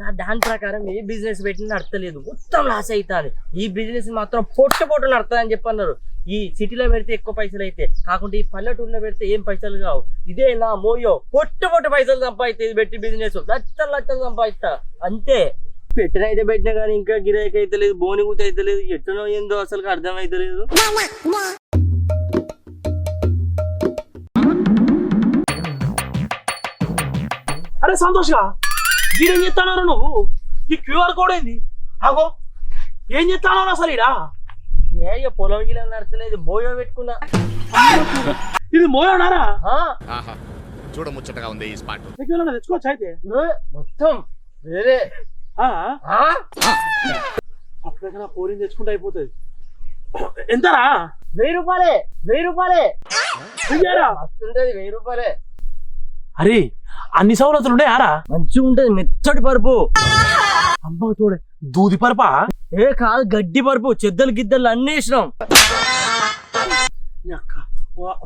నా దాని ప్రకారం ఏ బిజినెస్ పెట్టిన నడతలేదు. మొత్తం లాస్ అవుతుంది ఈ బిజినెస్ మాత్రం పొట్టు పొట్టు నడుతుంది అని చెప్పన్నారు. ఈ సిటీలో పెడితే ఎక్కువ పైసలు అయితే కాకుండా ఈ పల్లెటూరులో పెడితే ఏం పైసలు కావు. ఇదే నా మోయో. పొట్టు పొట్టు పైసలు సంపాదిస్తే ఇది పెట్టి బిజినెస్ లక్షలు లక్షలు సంపాదిస్తా. అంతే. పెట్టిన అయితే పెట్టినా కానీ ఇంకా గిరాకీ అయితే లేదు బోని కూత అయితే లేదు ఎట్టునో ఏందో అసలు అర్థం అయితే లేదు. అరే సంతోష్గా వీడేం చెప్తానారు నువ్వు? ఈ క్యూఆర్ కోడ్ ఏంది? అగో ఏం చెప్తానో అసలు ఈడ? ఏ పొలం గిలా నడతలేదు బోయో పెట్టుకున్నా. ఇది మోయనారా ఆ, ఆహా. చూడముచ్చటగా ఉంది ఈ స్పాట్. తెచ్చుకోవచ్చు అయితే? మొత్తం. వేరే. ఆ, ఆ? అప్పుడైనా పోలింగ్ తెచ్చుకుంటే అయిపోతుంది. ఎంతరా? వెయ్యి రూపాయలే వెయ్యి రూపాయలే. వెయ్యారా? మస్తుంటది వెయ్యి రూపాయలే. అరే అన్ని సౌలతులు ఉన్నాయారా మంచిగా ఉంటది మెత్తటి పరుపు. అమ్మ తోడే దూది పరపా? ఏ కాదు గడ్డి పరుపు చెద్దలు గిద్దలు అన్ని వేసినాం.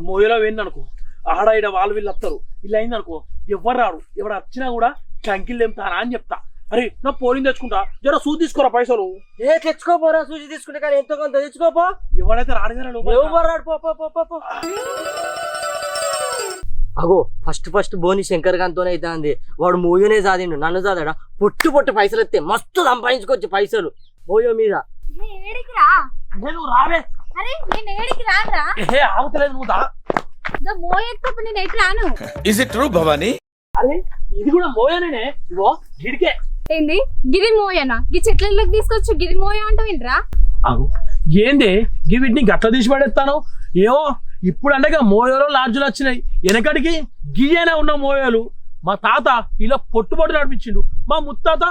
మోయలో పోయింది అనుకో. ఆడ ఈడ వాళ్ళు వీళ్ళు వస్తారు. ఇలా అయింది అనుకో. ఎవరు రాడు ఎవడు వచ్చినా కూడా కంకిలు తెంపుతారా అని చెప్తా. అరే నా పోలింగ్ తెచ్చుకుంటా. జర సూ తీసుకోరా పైసలు? ఏ తెచ్చుకోపోరా సూచి తీసుకుంటే కానీ ఎంతో కొంత తెచ్చుకోపో. ఎవడైతే రాడుగానే లోపలికి రా. ఎవరు రాడు? పో పో పో, పో పో. అగో ఫస్ట్ ఫస్ట్ బోని శంకర్ గాంతోనే అవుతుంది వాడు మోయోనే సాదిండు నన్ను సాదాడా? పొట్టు పొట్టు పైసలు ఎత్తే మస్తు సంపాదించుకోవచ్చు పైసలు. మోయో మీద. నువ్వు రావే. నువ్వు దా. Is it true Bhavani? అరే ఇది కూడా మోయనేనే? ఇగో గిడికే. ఏంది? గిరి మోయనా? ఈ చెట్లలోకి తీసుకొచ్చి గిరి మోయ అంటావు ఏంట్రా అవు ఏంది? గి వీటిని గట్ల తీసి పడేస్తాను ఏమో ఇప్పుడు అంటే మోయోలో లాడ్జులు వచ్చినాయి. వెనకడికి గియ్యనే ఉన్న మోయోలు. మా తాత ఇలా పొట్టు పొట్టు నడిపించిండు. మా ముత్తాత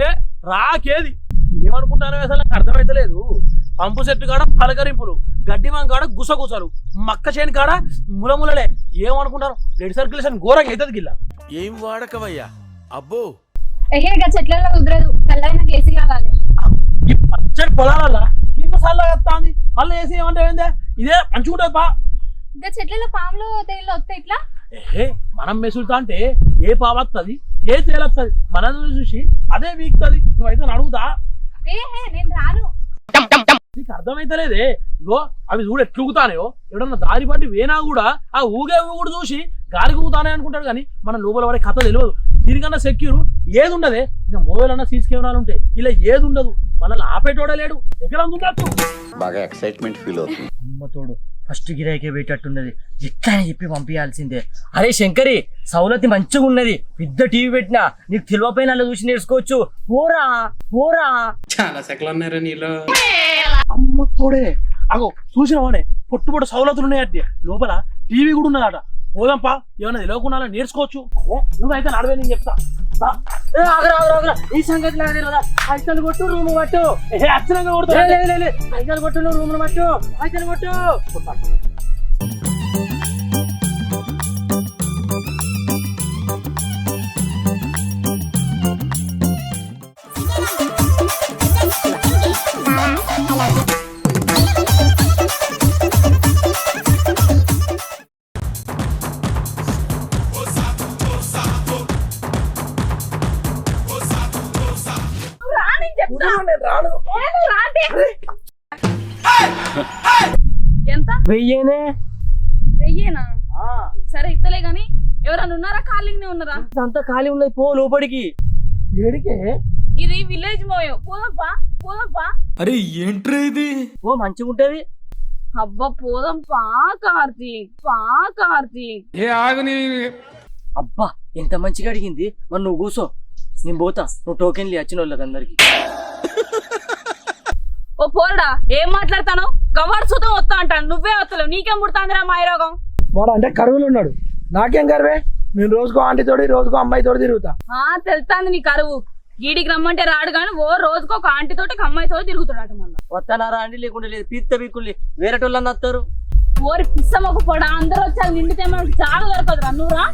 ఏ రాకేది. ఏమనుకుంటానో అసలు నాకు అర్థమైతలేదు. పంపు చెట్టు కాడ పలకరింపులు. గడ్డి మన కాడ గుసగుసలు. మక్క చేను కాడ ములములలే. ఏమనుకుంటారు బ్లడ్ సర్క్యులేషన్ ఘోరంగా అవుతుంది గిల్ల. ఏం వాడకవయ్యా? అబ్బో. ఎహేగా చెట్లలో కుదరదు. చల్లైన కేసి కావాలి. ఈ పచ్చడి పొలాలల్లా ఇంత సల్లగా వస్తుంది. మళ్ళీ వేసి ఏమంటే ఇదే మంచుకుంటుంది పా. ఇంకా చెట్లలో పాములు తేళ్ళు వస్తాయి? ఇట్లా ఏ మనం మెసులుతా అంటే ఏ పావత్తది ఏ తేలత్తది మనం చూసి అదే వీక్తది. నువ్వైతే అడుగుతా ఏ నేను రాను. నీకు అర్థమైతలేదే? ఇగో అవి చూడు ఎట్లుగుతానేయో ఎవడన్నా దారి పట్టి వేనా కూడా ఆ ఊగే ఊగుడు చూసి గాలి ఊగుతానే అనుకుంటాడు కానీ మన లోపల పడే కథ తెలియదు. దీనికన్నా సెక్యూర్ ఏది ఉండదే? ఇక మొబైల్ అన్న సీసీ కెమెరాలు ఉంటాయి ఇలా ఏది ఉండదు? మనల్ని ఆపేటోడే లేడు. ఎక్కడ ఉండొచ్చు బాగా ఎక్సైట్మెంట్ ఫీల్ అవుతుంది. అమ్మతోడు ఫస్ట్ గిరాకే పెట్టట్టున్నది ఎట్లా అని చెప్పి పంపించాల్సిందే అరే శంకరి సౌలతి మంచిగా ఉన్నది పెద్ద టీవీ పెట్టినా నీకు తెలివపైన అలా చూసి నేర్చుకోవచ్చు. పోరా పోరా. చాలా సెకలు ఉన్నారా నీలో. అమ్మ తోడే. అగో చూసిన వాడే పొట్టు పొట్టు సౌలతులు ఉన్నాయంటే లోపల టీవీ కూడా ఉన్నదట. పోదాంపా ఏమన్నా తెలియకుండా నేర్చుకోవచ్చు. నువ్వైతే నడవే నేను చెప్తా. ఈ సంగతి నాకు తెలియదా? పైసలు కొట్టు రూమ్ పట్టు. లే, లే. పైసలు కొట్టు రూమ్ పట్టు. పైసలు కొట్టు. వెయ్యేనే? వెయ్యేనా? సరే ఇస్తలే గాని ఎవరన్నా ఉన్నారా? ఖాళీగానే ఉన్నారా? అంతా ఖాళీ ఉన్నది పో లోపలికి. ఏడికే? ఇది విలేజ్ మోయో పోదప్పా పోదప్పా అరే ఏంట్రా ఇది? ఓ మంచిగా ఉంటది అబ్బా పోదంపా కార్తీక్ పా కార్తీక్. ఏ ఆగుని అబ్బా ఎంత మంచిగా అడిగింది. మరి నువ్వు కూసో. నేను పోతా. నువ్వు టోకెన్లు వచ్చిన వాళ్ళకి అందరికి ఓ పోరడా ఏం మాట్లాడతాను? గవాడు సుతం వస్తా అంటాను. నువ్వే వస్తలేవు. నీకేం పుడుతాందిరా మాయరోగం వాడు అంటే కరువులు ఉన్నాడు. నాకేం కరువే? నేను రోజుకో ఆంటీ తోడి రోజుకో అమ్మాయి తోడి తిరుగుతా. ఆ తెలుస్తాంది నీ కరువు. గీడికి రమ్మంటే రాడు కానీ ఓ రోజుకో ఒక ఆంటీతో ఒక అమ్మాయితో తిరుగుతున్నాడు మళ్ళీ. వస్తానారా అండి లేకుంటే లేదు. పీత్త పీకుల్ని వేరే వాళ్ళని వస్తారు. ఓరి పిස්සమ్మకు పొడ అందరూ వచ్చారు నిండితే మనకు చాలా దొరకదురా. నువ్వురా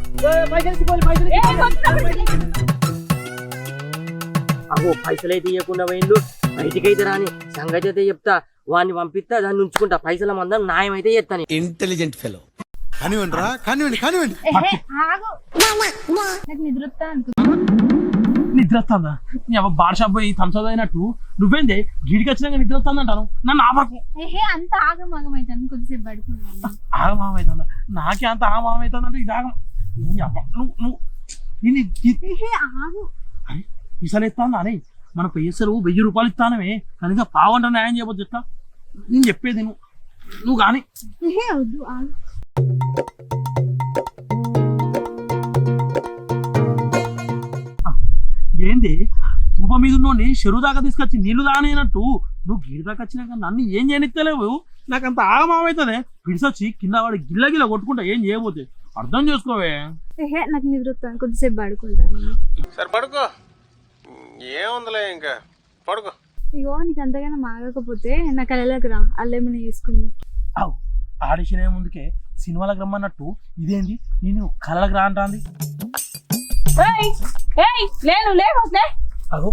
పైసలు అయితే ఇవ్వకుండా పోయిండు. బయటికైతే రాని సంగతి అయితే చెప్తా. వాడిని పంపిస్తా దాన్ని ఉంచుకుంటా. పైసల మందం న్యాయం అయితే చేస్తాను. ఇంటెలిజెంట్ ఫెలో కానివ్వండి రా నాకు నీ అవ్వ బార్ షాప్ పోయి థమ్స్అప్ అయినట్టు నువ్వేందే? గిడికి వచ్చినాక అంటాను నన్ను ఆపకు. ఏహే అంత ఆగమాగమైతాను కొద్దిసేపు పడుకుంటాను ఆగమామవుతుందా నాకే అంత ఆగమామవుతుందంటే ఇది ఆగం నీ అవ్వ నువ్వు నువ్వు నేను ఆగు. అని మన పైసలు వెయ్యి రూపాయలు ఇస్తానమే. కనుక పావంట న్యాయం చేయబోద్దు చెప్తా. నేను చెప్పేది నువ్వు నువ్వు కానీ. ఏంది? తుప మీద ఉన్నోని చెరువు దాకా తీసుకొచ్చి నీళ్ళు తానేనట్టు నువ్వు గీడి దాకా వచ్చినాక నన్ను ఏం చేయనిస్తలేవు నాకు అంత ఆగమామవుతుంది పిడిసొచ్చి కింద వాడు గిల్ల గిల్ల కొట్టుకుంటా ఏం చేయబోతే అర్థం చేసుకోవే. ఏహే నాకు నిద్ర కొద్దిసేపు పడుకుంటాను. సరే పడుకో. ఏముందిలే ఇంకా? పడుకో. ఇగో నీకు అంతగానో మాగకపోతే నా కళలకు రా. అల్లేమైనా చేసుకుని అవు ఆడిషన్ ఏ ముందుకే సినిమాలకు రమ్మన్నట్టు ఇదేంది? నేను కళ్ళకి రా అంటాంది. ఏయ్ ఏయ్ లేను లేకపోతే అగో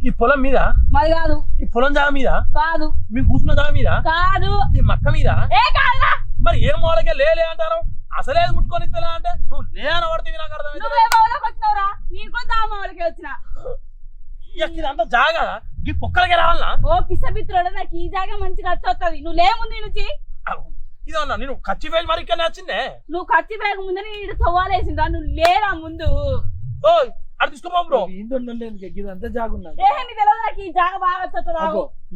ఈ పొలం మీద? మాది కాదు. ఈ పొలం జాగ మీద? కాదు. మీ కూర్చున్న జాగ మీద? కాదు. ఈ మక్క మీద? ఏ కాదురా. మరి ఏం మూలకే లే లే అంటారు? అసలే ముట్టుకొని ఇస్తలే అంటే? నువ్వు లే అని పడితే నాకు అర్థమైంది నువ్వే మావులోకి వచ్చినావురా నేను కూడా ఆ మావులకి వచ్చిన ఇదంతా జాగా. ఈ కుక్కలకి రావాలనా ఓ పిసపిత్రుడు నాకు ఈ జాగా మంచిగా వచ్చొస్తుంది నువ్వు లే ముందు నుంచి ఇది అన్నా నేను ఖర్చు వేలు మరి ఇక్కడ వచ్చిందే? నువ్వు ఖర్చు వేగ ముందు నేను తవ్వాలేసిందా? నువ్వు లేరా ముందు? ఓ అటు తీసుకోపో బ్రో. ఇదంతా జాగున్నా ఏ నీకు తెలియదు నాకు ఈ జాగా బాగా వచ్చొస్తుందా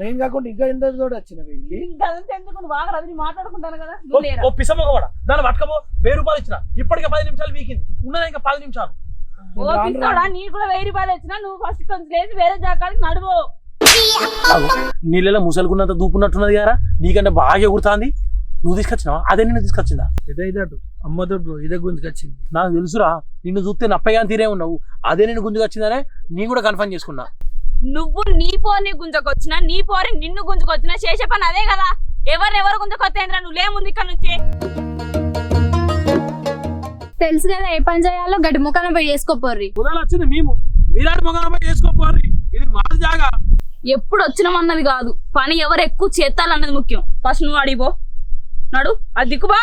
నేను కాకుండా ఇంకా ఎంత తోడు వచ్చినవి ఇంకంతా ఎందుకు? నువ్వు బాగా రవి మాట్లాడుకుంటాను కదా. ఓ- ఓ పిసమ్మగవాడ దాన్ని పట్టుకపో వెయ్యి రూపాయలు ఇచ్చిన. ఇప్పటికే పది నిమిషాలు వీకింది. ఉన్నదా ఇంకా పది నిమిషాలు? ఓ పిస్తాడా నీకు కూడా వెయ్యి రూపాయలు వచ్చినా నువ్వు ఫస్ట్ కొంచెం లేచి వేరే నడువు. నీళ్ళలో ముసలుకున్నంత దూపున్నట్టున్నది కదా నీకంటే బాగా ఎగురుతాంది. నువ్వు తీసుకొచ్చినావా? అదే నిన్ను తీసుకొచ్చిందా? ఇదైతే అమ్మతో బ్రో ఇదే గుంజుకొచ్చింది నాకు తెలుసురా నిన్ను చూస్తే నప్పగా తీరే ఉన్నావు. అదే నేను గుంజుకొచ్చిందనే నేను కూడా కన్ఫర్మ్ చేసుకున్నా. నువ్వు నీ పోని గుంజకొచ్చినా నీ పోరి నిన్ను గుంజకొచ్చినా చేసే పని అదే కదా. ఎవరిని ఎవరు గుంజకొత్తేంద్రా నువ్వు లే ముందు ఇక్కడ నుంచి. తెలుసు కదా ఏ పని చేయాలో గడ్డి ముఖాన పోయి చేసుకోపోర్రి ఉదయాలు వచ్చింది మేము మీలాంటి మొగలపై చేసుకోపోరి ఇది మాది జాగా. ఎప్పుడు వచ్చినామన్నది కాదు. పని ఎవరు ఎక్కువ చేస్తాలన్నది ముఖ్యం. ఫస్ట్ నువ్వు అడిగిపో నడు అది దిక్కుబా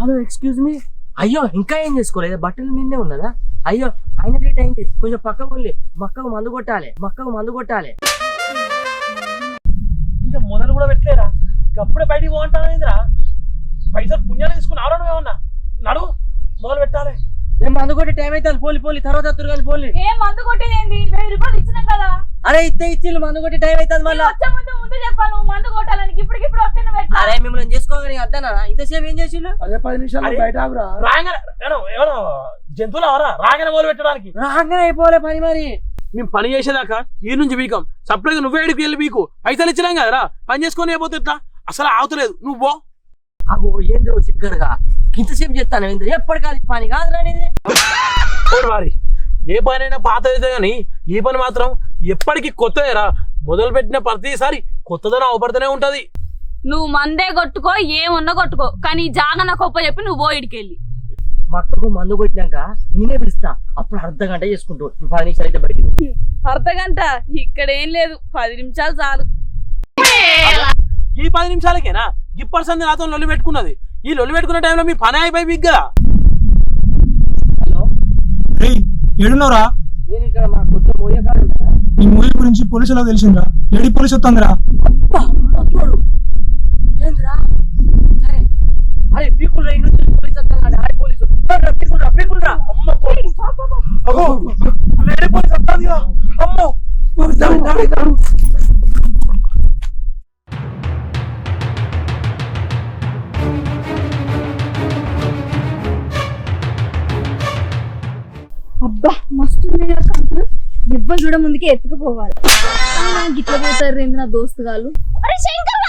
హలో ఎక్స్క్యూజ్ మీ. అయ్యో ఇంకా ఏం చేసుకోలేదు? బట్టలు మీదే ఉన్నదా? అయ్యో ఆయన లేట్ అయింది. కొంచెం పక్కకు వెళ్ళి మక్కకు మందు కొట్టాలి. మక్కకు మందు కొట్టాలి. ఇంకా మొదలు కూడా పెట్టలేరా? అప్పుడే బయటికి పోంటాను ఏంద్రా పైసలు పుణ్యాలు తీసుకుని ఆవడం ఏమన్నా మొదలు పెట్టాలి. నేను మందు కొట్టే టైం అయితే పోలి పోలి తర్వాత వస్తారు కానీ పోలి. ఏం మందు కొట్టేదేంది? వెయ్యి రూపాయలు ఇచ్చినాం కదా. అరే ఇస్తే ఇచ్చి మందు కొట్టే టైం అవుతుంది నేను మళ్ళీ. వచ్చే ముందు ముందు చెప్పాలి నువ్వు మందు కొట్టాలని. ఇప్పటికిప్పుడు వస్తే నువ్వు ఎట్లా? అరే మిమ్మల్ని చేసుకోగానే అద్దనా? ఇంతసేపు ఏం చేసిండు అదే పది నిమిషాలు. బయట రాగానే జంతువులు అవరా రాగానే మొదలు పెట్టడానికి. రాగానే అయిపోలే పని మరి. మేము పని చేసేదాకా ఈ నుంచి బీకం. సపరేట్గా నువ్వే ఏడికి వెళ్ళి బీకు. పైసలు ఇచ్చినాం కదరా పని చేసుకొని అయిపోతే అసలు ఆగుతలేదు. నువ్వు పో. అగో ఏంద్రో చిక్కడగా. ఇంతసేపు చెప్తాను ఏంద్ర ఎప్పటికాది పని కాదురా నీది. ఓడి వారి ఏ పని అయినా పాత అయితే కానీ ఈ పని మాత్రం ఎప్పటికీ కొత్తదేరా మొదలు పెట్టిన ప్రతిసారి కొత్తదనం అవపడుతూనే ఉంటది. నువ్వు మందే కొట్టుకో ఏమున్నా కొట్టుకో. కానీ ఈ జాగా నాకు ఒప్ప చెప్పి నువ్వు పో ఇడికెళ్ళి. మక్కకు మందు కొట్టినాక నేనే పిలుస్తా. అప్పుడు అర్ధ గంట చేసుకుంటూ పది నిమిషాలు అయితే బయటికి అర్ధ గంట? ఇక్కడ ఏం లేదు. పది నిమిషాలు చాలు. ఈ పది నిమిషాలకేనా? ఈ పర్సన్ నాతో లొల్లి పెట్టుకున్నది. ఈ లొల్లి పెట్టుకున్న టైంలో మీ పని అయిపోయి బిగ్ కదా హలో ఏడున్నవరా? నేను ఇక్కడ మా కొత్త నీ మూవీ గురించి పోలీసులో తెలిసిందిరా. లేడీ పోలీస్ వస్తుందిరా. చూడు. ఏంద్రా? సరే. అరే పీకులు ఇంటి నుంచి పోలీసు వస్తాడు హాయ్ పోలీసు. రా, అమ్మ లేడీ పోలీస్ వస్తుంది కదా అమ్మో అబ్బా మస్తు ఉన్నాయి కంకులు. ఎవ్వరు చూడ ముందుకే ఎత్తుకుపోవాలి గిట్ల పోతారు ఏంది నా దోస్తు గారు అరే శంకర్